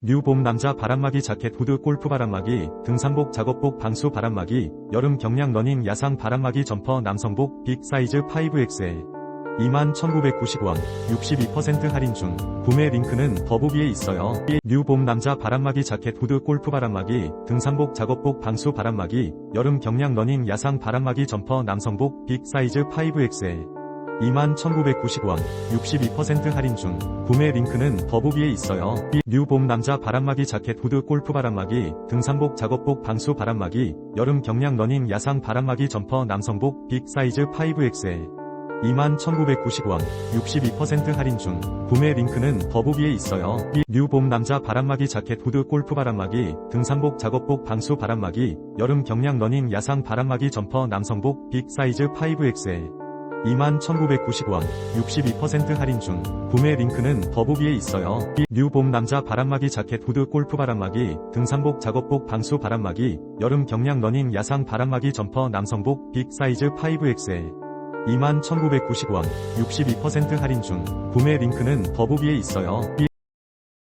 뉴봄 남자 바람막이 자켓 후드 골프 바람막이 등산복 작업복 방수 바람막이 여름 경량 러닝 야상 바람막이 점퍼 남성복 빅 사이즈 5XL 21,990원 62% 할인 중 구매 링크는 더보기에 있어요. 뉴봄 남자 바람막이 자켓 후드 골프 바람막이 등산복 작업복 방수 바람막이 여름 경량 러닝 야상 바람막이 점퍼 남성복 빅 사이즈 5XL 21,990원 62% 할인 중 구매 링크는 더보기에 있어요. 뉴봄 남자 바람막이 자켓 후드 골프 바람막이 등산복 작업복 방수 바람막이 여름 경량 러닝 야상 바람막이 점퍼 남성복 빅 사이즈 5XL 21,990원 62% 할인 중 구매 링크는 더보기에 있어요. 뉴봄 남자 바람막이 자켓 후드 골프 바람막이 등산복 작업복 방수 바람막이 여름 경량 러닝 야상 바람막이 점퍼 남성복 빅 사이즈 5XL 21,990원 62% 할인 중 구매 링크는 더보기에 있어요. 뉴봄 남자 바람막이 자켓 후드 골프 바람막이 등산복 작업복 방수 바람막이 여름 경량 러닝 야상 바람막이 점퍼 남성복 빅 사이즈 5XL 21,990원 62% 할인 중 구매 링크는 더보기에 있어요.